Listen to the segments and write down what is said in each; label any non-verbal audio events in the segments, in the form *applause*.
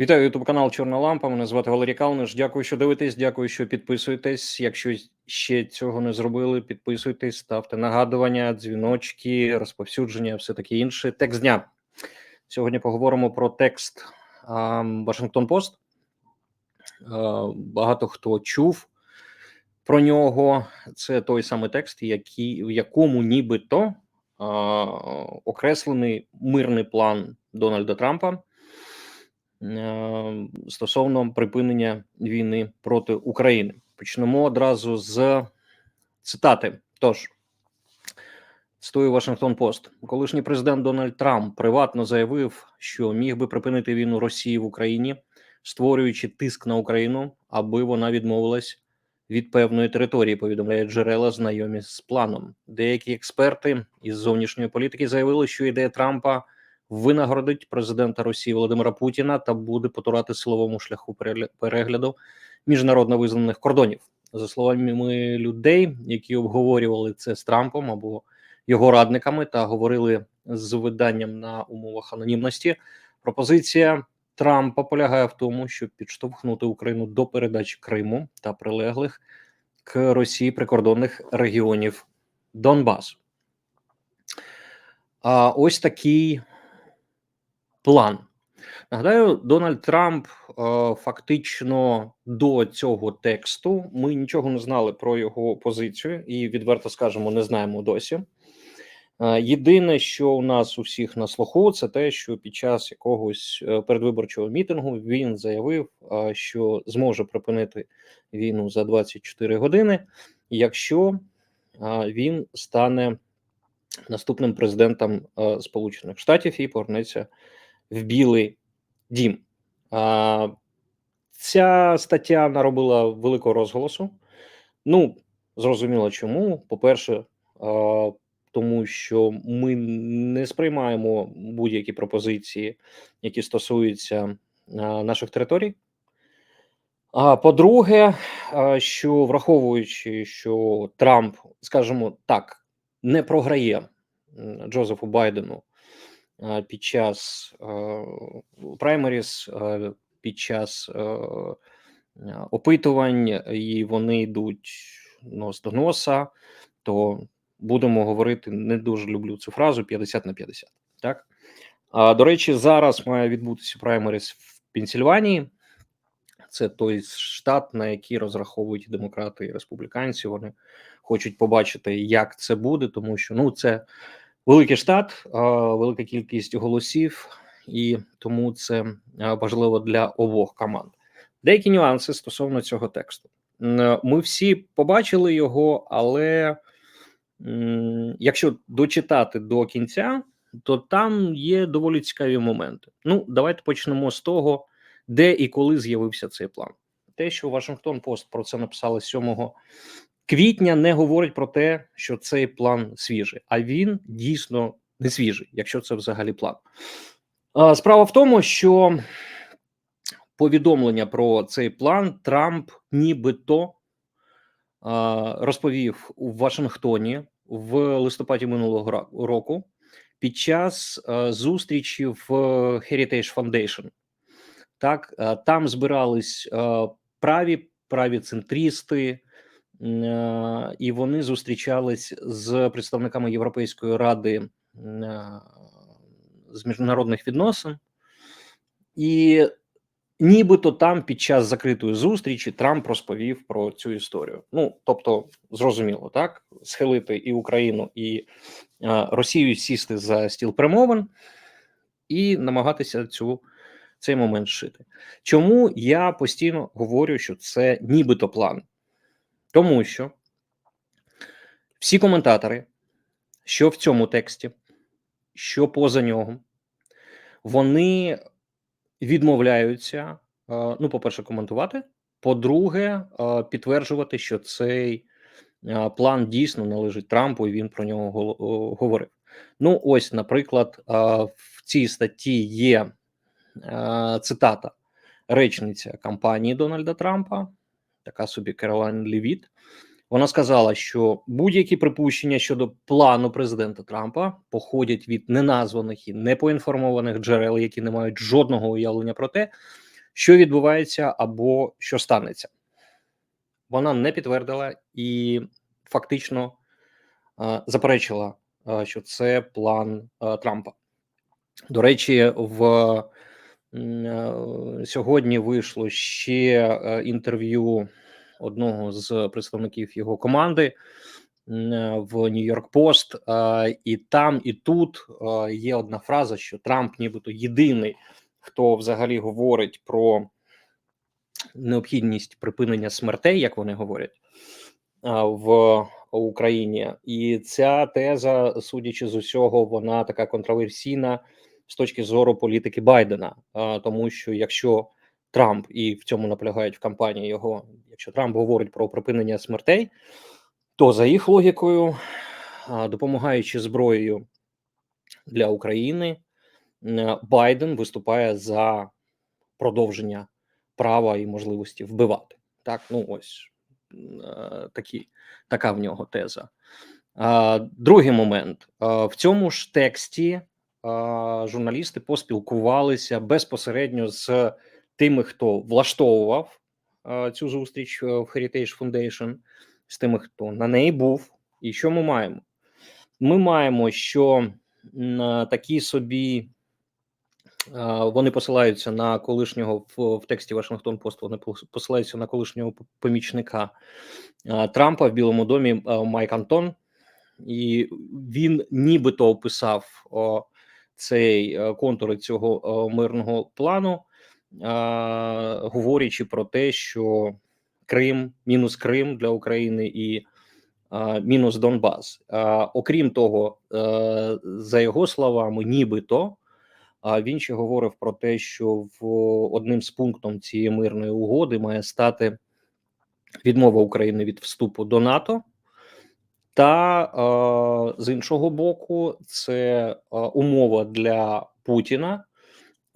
Вітаю ютуб канал Чорна Лампа. Мене звати Валерій Калниш. Дякую, що дивитесь. Дякую, що підписуєтесь. Якщо ще цього не зробили, підписуйтесь, ставте нагадування, дзвіночки, розповсюдження, все таке інше. Текст дня. Сьогодні поговоримо про текст Вашингтон Пост. Багато хто чув про нього. Це той самий текст, який, в якому нібито окреслений мирний план Дональда Трампа. Е, стосовно припинення війни проти України. Почнемо одразу з цитати. Тож цитую Вашингтон Пост, колишній президент Дональд Трамп приватно заявив, що міг би припинити війну Росії в Україні, створюючи тиск на Україну, аби вона відмовилась від певної території. Повідомляють джерела, знайомі з планом. Деякі експерти із зовнішньої політики заявили, що ідея Трампа винагородить президента Росії Володимира Путіна та буде потурати силовому шляху перегляду міжнародно визнаних кордонів. За словами людей, які обговорювали це з Трампом або його радниками, та говорили з виданням на умовах анонімності. Пропозиція Трампа полягає в тому, щоб підштовхнути Україну до передачі Криму та прилеглих к Росії прикордонних регіонів Донбасу. А ось такий план. Нагадаю, Дональд Трамп е, фактично до цього тексту ми нічого не знали про його позицію і відверто скажемо, не знаємо досі. Е, єдине, що у нас у всіх на слуху, це те, що під час якогось е, передвиборчого мітингу він заявив, що зможе припинити війну за 24 години, якщо він стане наступним президентом Сполучених Штатів і повернеться в Білий дім. А, Ця стаття наробила великого розголосу. Ну, зрозуміло, чому. По-перше, тому що ми не сприймаємо будь-які пропозиції, які стосуються наших територій. А по-друге, що враховуючи, що Трамп, скажімо так, не програє Джозефу Байдену під час праймеріс, під час опитувань, і вони йдуть нос до носа, то будемо говорити, не дуже люблю цю фразу 50 на 50. Так а до речі, зараз має відбутися праймеріс в Пенсільванії. Це той штат, на який розраховують демократи і республіканці. Вони хочуть побачити, як це буде, тому що ну це великий штат, велика кількість голосів, і тому це важливо для обох команд. Деякі нюанси стосовно цього тексту. Ми всі побачили його, але якщо дочитати до кінця, то там є доволі цікаві моменти. Ну, давайте почнемо з того, де і коли з'явився цей план. Те, що Вашингтон Пост про це написали 7 квітня не говорить про те, що цей план свіжий, а він дійсно не свіжий, якщо це взагалі план. Справа в тому, що повідомлення про цей план Трамп нібито розповів у Вашингтоні в листопаді минулого року під час зустрічі в Heritage Foundation. Так, там збирались праві праві центристи, і вони зустрічались з представниками Європейської ради з міжнародних відносин, і нібито там під час закритої зустрічі Трамп розповів про цю історію. Ну тобто, зрозуміло, так схилити і Україну, і Росію сісти за стіл перемовин і намагатися цю. Цей момент шити. Чому я постійно говорю, що це нібито план? Тому що всі коментатори, що в цьому тексті, що поза нього, вони відмовляються, е, ну, по-перше, коментувати. По-друге, е, підтверджувати, що цей е, план дійсно належить Трампу, і він про нього говорив. Ну, ось, наприклад, в цій статті є цитата речниця кампанії Дональда Трампа така собі Керолайн Лівіт. Вона сказала, що будь-які припущення щодо плану президента Трампа походять від неназваних і непоінформованих джерел, які не мають жодного уявлення про те, що відбувається або що станеться. Вона не підтвердила і фактично е, заперечила, е, що це план е, Трампа. До речі, в сьогодні вийшло ще е, інтерв'ю одного з представників його команди е, в Нью-Йорк Пост, е, і там і тут е, є одна фраза, що Трамп, нібито єдиний, хто взагалі говорить про необхідність припинення смертей, як вони говорять, в Україні, і ця теза, судячи з усього, вона така контроверсійна з точки зору політики Байдена, тому що якщо Трамп і в цьому наполягають в кампанії його, якщо Трамп говорить про припинення смертей, то за їх логікою, допомагаючи зброєю для України, Байден виступає за продовження права і можливості вбивати. Так, ну ось е, такі, така в нього теза. Другий момент в цьому ж тексті журналісти поспілкувалися безпосередньо з тими, хто влаштовував цю зустріч е, в Heritage Foundation, з тими, хто на неї був. І що ми маємо? Ми маємо, що м, такі собі Вони посилаються на колишнього в, тексті Вашингтон Пост. Вони посилаються на колишнього помічника Трампа в Білому домі Майк Антон, і він нібито описав о, цей е, контури цього мирного плану, говорячи про те, що Крим, мінус Крим для України і мінус Донбас. Окрім того, е, за його словами, нібито. А він ще говорив про те, що в одним з пунктом цієї мирної угоди має стати відмова України від вступу до НАТО, та е, з іншого боку, це е, умова для Путіна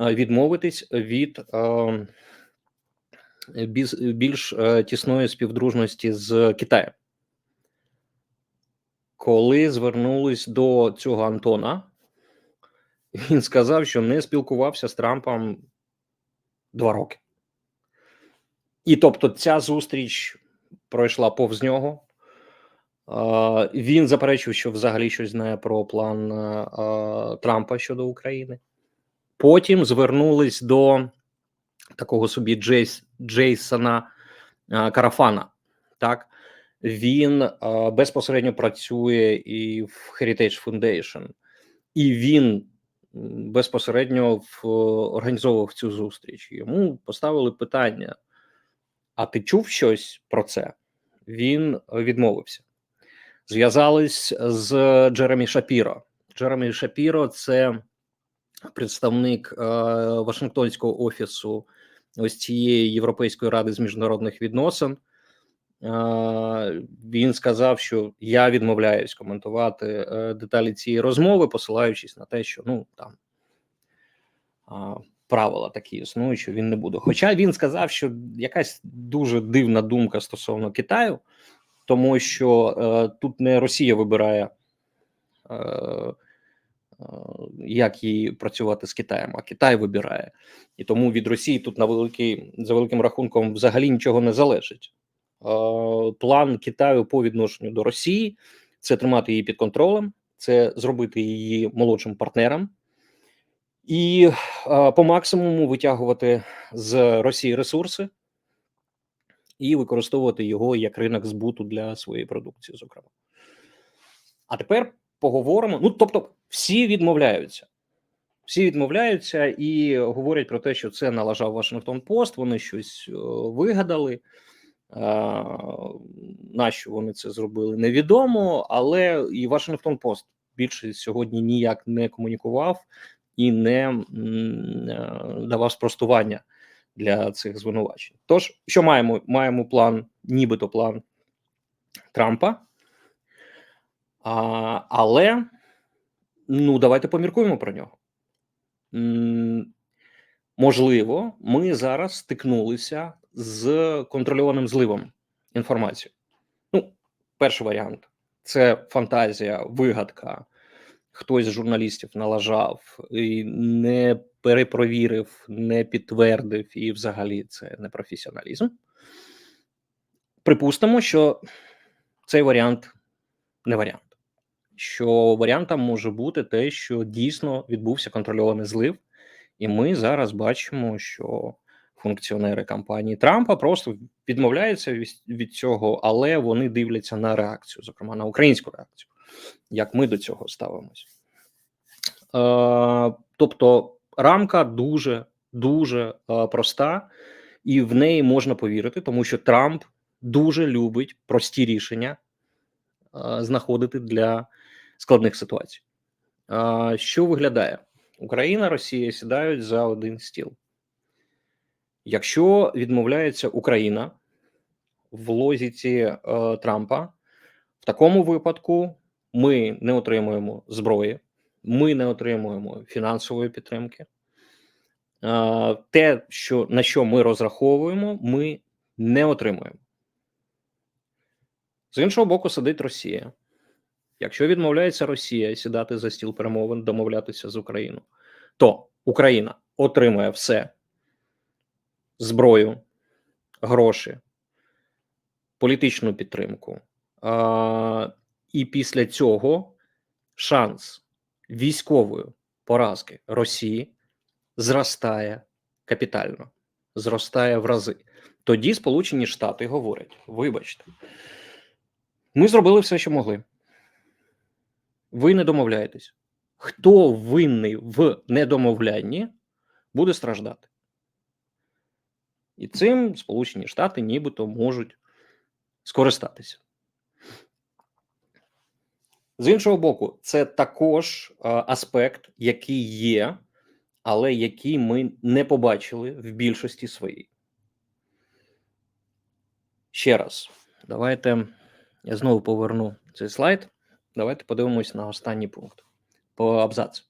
е, відмовитись від е, більш, більш е, тісної співдружності з Китаєм. Коли звернулись до цього Антона, він сказав, що не спілкувався з Трампом два роки. І тобто ця зустріч пройшла повз нього. Він заперечив, що взагалі щось знає про план е, е, Трампа щодо України. Потім звернулись до такого собі Джейс, Джейсона е, Карафана. Так, він безпосередньо працює і в Heritage Foundation, і він безпосередньо в, організовував цю зустріч. Йому поставили питання: а ти чув щось про це? Він відмовився. Зв'язались з Джеремі Шапіро. Джеремі Шапіро це представник е, Вашингтонського офісу ось цієї Європейської ради з міжнародних відносин. Е, він сказав, що я відмовляюсь коментувати е, деталі цієї розмови, посилаючись на те, що ну там правила такі існують, що він не буде. Хоча він сказав, що якась дуже дивна думка стосовно Китаю, тому що е, тут не Росія вибирає, е, е, як їй працювати з Китаєм, а Китай вибирає. І тому від Росії тут на великий за великим рахунком взагалі нічого не залежить. Е, план Китаю по відношенню до Росії це тримати її під контролем, це зробити її молодшим партнером. І е, по максимуму витягувати з Росії ресурси і використовувати його як ринок збуту для своєї продукції, зокрема. А тепер поговоримо. Ну, тобто, всі відмовляються. Всі відмовляються і говорять про те, що це налажав Вашингтон Пост, вони щось е, вигадали. Нащо вони це зробили, невідомо, але і Вашингтон Пост більше сьогодні ніяк не комунікував і не е, давав спростування для цих звинувачень. Тож, що маємо? Маємо план, нібито план Трампа. А, але ну давайте поміркуємо про нього. Можливо, ми зараз стикнулися з контрольованим зливом інформації. Ну, перший варіант це фантазія, вигадка. Хтось з журналістів налажав і не перепровірив, не підтвердив, і взагалі це не професіоналізм. Припустимо, що цей варіант не варіант. Що варіантом може бути те, що дійсно відбувся контрольований злив, і ми зараз бачимо, що функціонери кампанії Трампа просто відмовляються від, цього, але вони дивляться на реакцію, зокрема на українську реакцію, як ми до цього ставимося. Е, тобто рамка дуже дуже е, проста, і в неї можна повірити, тому що Трамп дуже любить прості рішення е, знаходити для складних ситуацій. Е, що виглядає? Україна, Росія сідають за один стіл. Якщо відмовляється Україна в лозіці е, Трампа, в такому випадку ми не отримуємо зброї, ми не отримуємо фінансової підтримки. Е, те, що на що ми розраховуємо, ми не отримуємо. З іншого боку, сидить Росія. Якщо відмовляється Росія сідати за стіл перемовин, домовлятися з Україною, то Україна отримує все: зброю, гроші, політичну підтримку. А, І після цього шанс військової поразки Росії зростає капітально, зростає в рази. Тоді Сполучені Штати говорять: вибачте, ми зробили все, що могли. Ви не домовляєтесь. Хто винний в недомовлянні, буде страждати. І цим Сполучені Штати нібито можуть скористатися. З іншого боку, це також аспект, який є, але який ми не побачили в більшості своїй. Ще раз, давайте я знову поверну цей слайд. Давайте подивимось на останній пункт по абзацу.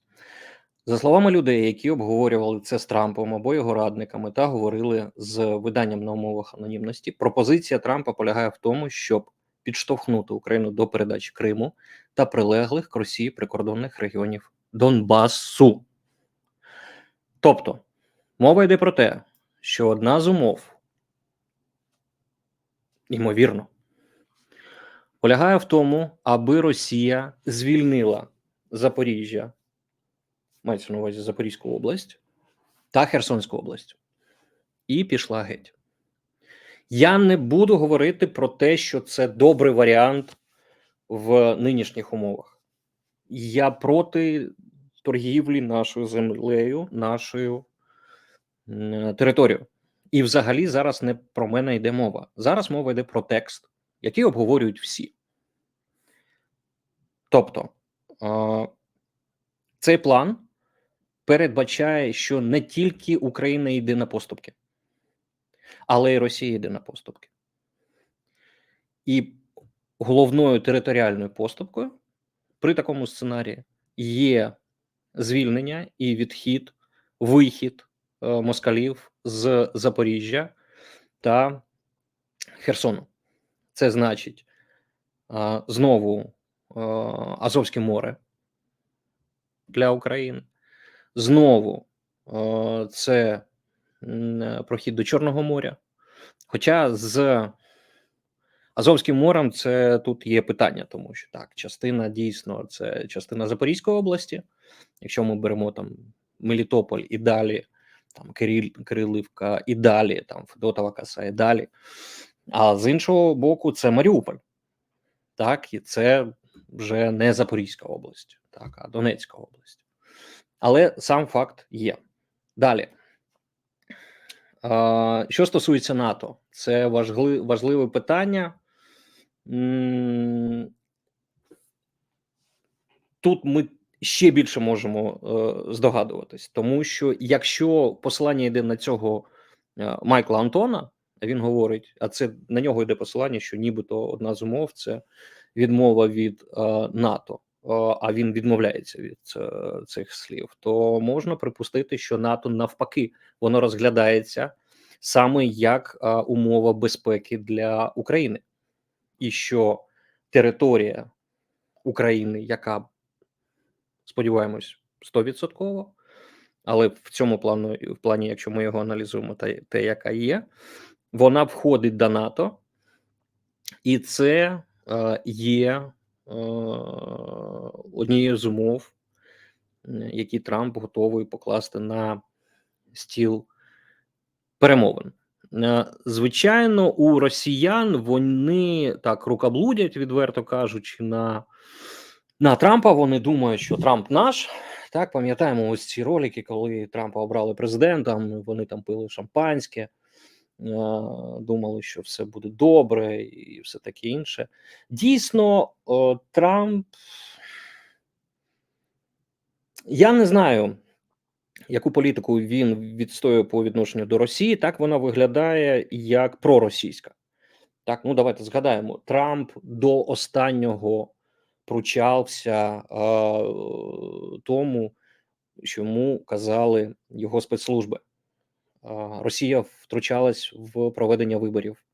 За словами людей, які обговорювали це з Трампом або його радниками та говорили з виданням на умовах анонімності, пропозиція Трампа полягає в тому, щоб підштовхнути Україну до передачі Криму та прилеглих к Росії прикордонних регіонів Донбасу. Тобто мова йде про те, що одна з умов, ймовірно, полягає в тому, аби Росія звільнила Запоріжжя, мається на увазі Запорізьку область та Херсонську область, і пішла геть. Я не буду говорити про те, що це добрий варіант в нинішніх умовах. Я проти торгівлі нашою землею, нашою територією. І взагалі зараз не про мене йде мова. Зараз мова йде про текст, який обговорюють всі. Тобто цей план передбачає, що не тільки Україна йде на поступки, але й Росія йде на поступки. І головною територіальною поступкою при такому сценарії є звільнення і відхід, вихід е, москалів з Запоріжжя та Херсону. Це значить е, знову е, Азовське море для України. Знову це прохід до Чорного моря. Хоча з Азовським морем це тут є питання, тому що так, частина дійсно це частина Запорізької області. Якщо ми беремо там Мелітополь і далі, там Кирил, Кирилівка і далі, там Федотова Каса і далі. А з іншого боку, це Маріуполь. Так, і це вже не Запорізька область, так, а Донецька область. Але сам факт є. Далі. Що стосується НАТО, це важливе питання. Тут ми ще більше можемо е, здогадуватись, тому що якщо посилання йде на цього е, Майкла Антона, він говорить, а це на нього йде посилання, що нібито одна з умов це відмова від е, НАТО, а він відмовляється від цих слів, то можна припустити, що НАТО навпаки воно розглядається саме як умова безпеки для України і що територія України, яка Сподіваємось, стовідсотково. Але в цьому плану, в плані, якщо ми його аналізуємо, те, те, яка є, вона входить до НАТО, і це е, є е, однією з умов, які Трамп готовий покласти на стіл перемовин. Е, звичайно, у росіян вони так рукоблудять, відверто кажучи, на на Трампа. Вони думають, що Трамп наш. Так, пам'ятаємо ось ці ролики, коли Трампа обрали президентом. Вони там пили шампанське, е, думали, що все буде добре, і все таке інше. Дійсно, Трамп. Я не знаю, яку політику він відстоює по відношенню до Росії. Так вона виглядає як проросійська. Так, ну давайте згадаємо, Трамп до останнього пручався е, тому, що йому казали його спецслужби. Е, Росія втручалась в проведення виборів,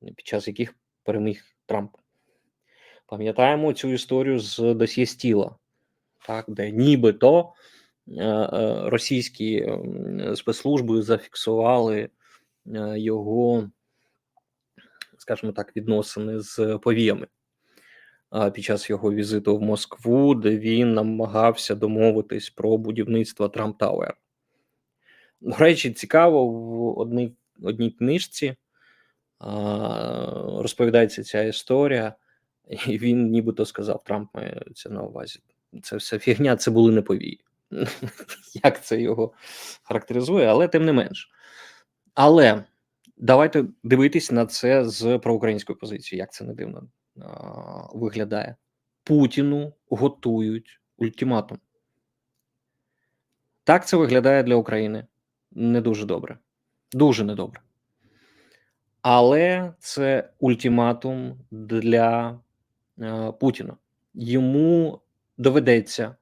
під час яких переміг Трамп. Пам'ятаємо цю історію з досьє Стіла, так, де нібито е, е, російські спецслужби зафіксували е, його, скажімо так, відносини з повіями під час його візиту в Москву, де він намагався домовитись про будівництво Трамп Тауер. До речі, цікаво, в одній одній книжці розповідається ця історія, і він нібито сказав: Трамп має це на увазі. Це все фігня, це були не повії. *laughs* Як це його характеризує, але тим не менш. Але давайте дивитись на це з проукраїнської позиції, як це не дивно виглядає. Путіну готують ультиматум. Так це виглядає для України не дуже добре. Дуже недобре. Але це ультиматум для е, Путіна. Йому доведеться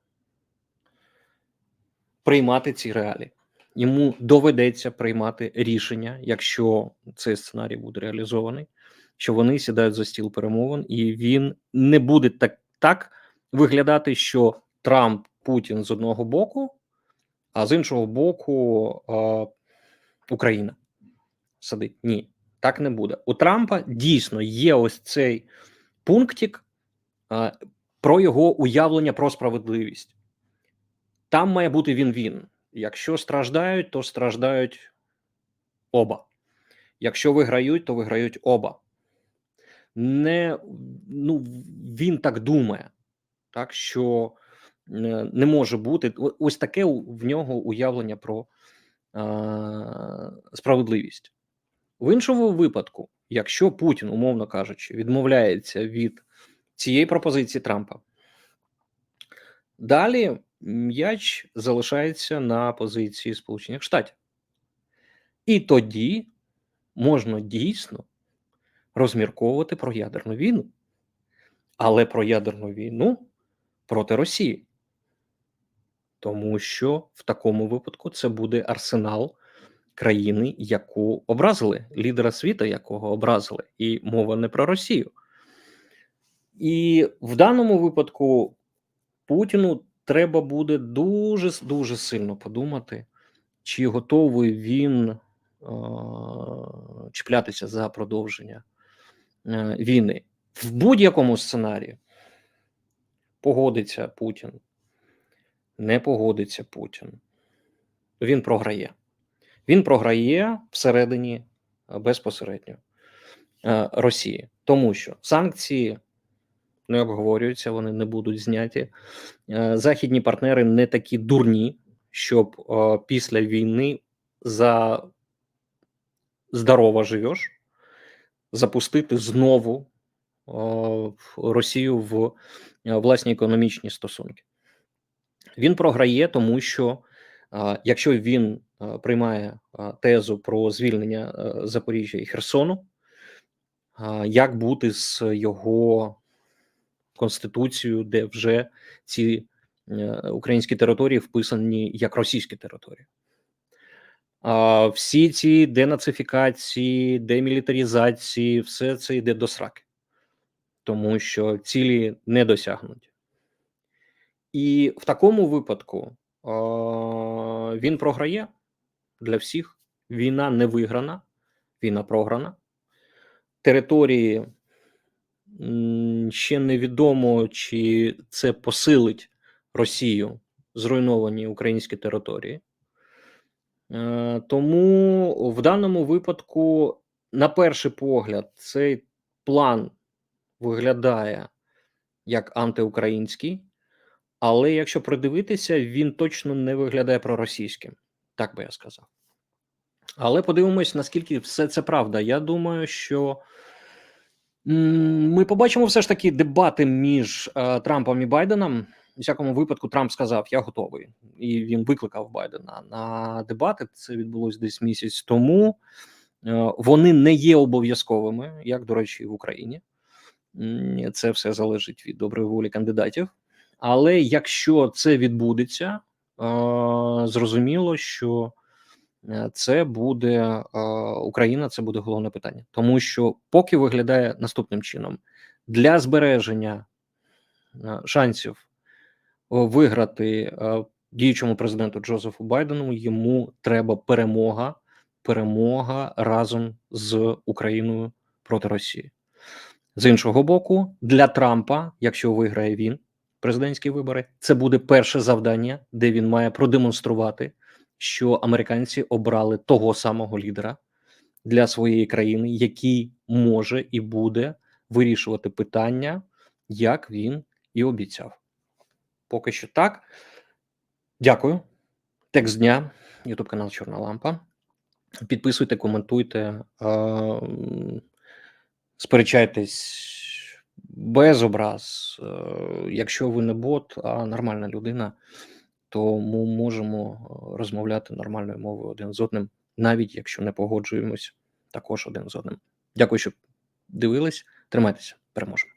приймати ці реалії. Йому доведеться приймати рішення, якщо цей сценарій буде реалізований що вони сідають за стіл перемовин, і він не буде так так виглядати, що Трамп Путін з одного боку, а з іншого боку Україна сидить. Ні, так не буде. У Трампа дійсно є ось цей пунктик про його уявлення про справедливість. Там має бути він-він. Якщо страждають, то страждають оба. Якщо виграють, то виграють оба не ну він так думає, так що не може бути ось таке в нього уявлення про справедливість. В іншому випадку, якщо Путін, умовно кажучи, відмовляється від цієї пропозиції Трампа, далі м'яч залишається на позиції Сполучених Штатів. І тоді можна дійсно розмірковувати про ядерну війну, але про ядерну війну проти Росії. Тому що в такому випадку це буде арсенал країни, яку образили, лідера світу, якого образили, і мова не про Росію. І в даному випадку Путіну треба буде дуже дуже сильно подумати, чи готовий він е чіплятися за продовження Е, війни. В будь-якому сценарії погодиться Путін, не погодиться Путін. Він програє. Він програє всередині е, безпосередньо е, Росії, тому що санкції не обговорюються, вони не будуть зняті. Західні партнери не такі дурні, щоб після війни за здорово живеш запустити знову Росію в е, власні економічні стосунки. Він програє, тому що якщо він приймає тезу про звільнення е, Запоріжжя і Херсону, як бути з його конституцією, де вже ці е, українські території вписані як російські території? Всі ці денацифікації, демілітарізації, все це йде до сраки, тому що цілі не досягнуті. І в такому випадку е, він програє для всіх. Війна не виграна, війна програна. Території ще невідомо, чи це посилить Росію зруйновані українські території. Е, Тому в даному випадку, на перший погляд, цей план виглядає як антиукраїнський, але якщо придивитися, він точно не виглядає проросійським, так би я сказав. Але подивимось, наскільки все це правда. Я думаю, що ми побачимо все ж таки дебати між е, Трампом і Байденом. У всякому випадку, Трамп сказав: Я готовий, і він викликав Байдена на дебати. Це відбулось десь місяць тому. Е, Вони не є обов'язковими, як до речі, в Україні. Це все залежить від доброї волі кандидатів. Але якщо це відбудеться, е, зрозуміло, що е, це буде е, Україна, це буде головне питання, тому що поки виглядає наступним чином для збереження шансів виграти діючому президенту Джозефу Байдену, йому треба перемога, перемога разом з Україною проти Росії. З іншого боку, для Трампа, якщо виграє він президентські вибори, це буде перше завдання, де він має продемонструвати, що американці обрали того самого лідера для своєї країни, який може і буде вирішувати питання, як він і обіцяв. Поки що так. Дякую. Текст дня, Ютуб канал Чорна Лампа. Підписуйте, коментуйте, сперечайтесь без образ. Е, Якщо ви не бот, а нормальна людина, то ми можемо е, розмовляти нормальною мовою один з одним, навіть якщо не погоджуємось також один з одним. Дякую, що дивились. Тримайтеся, переможемо.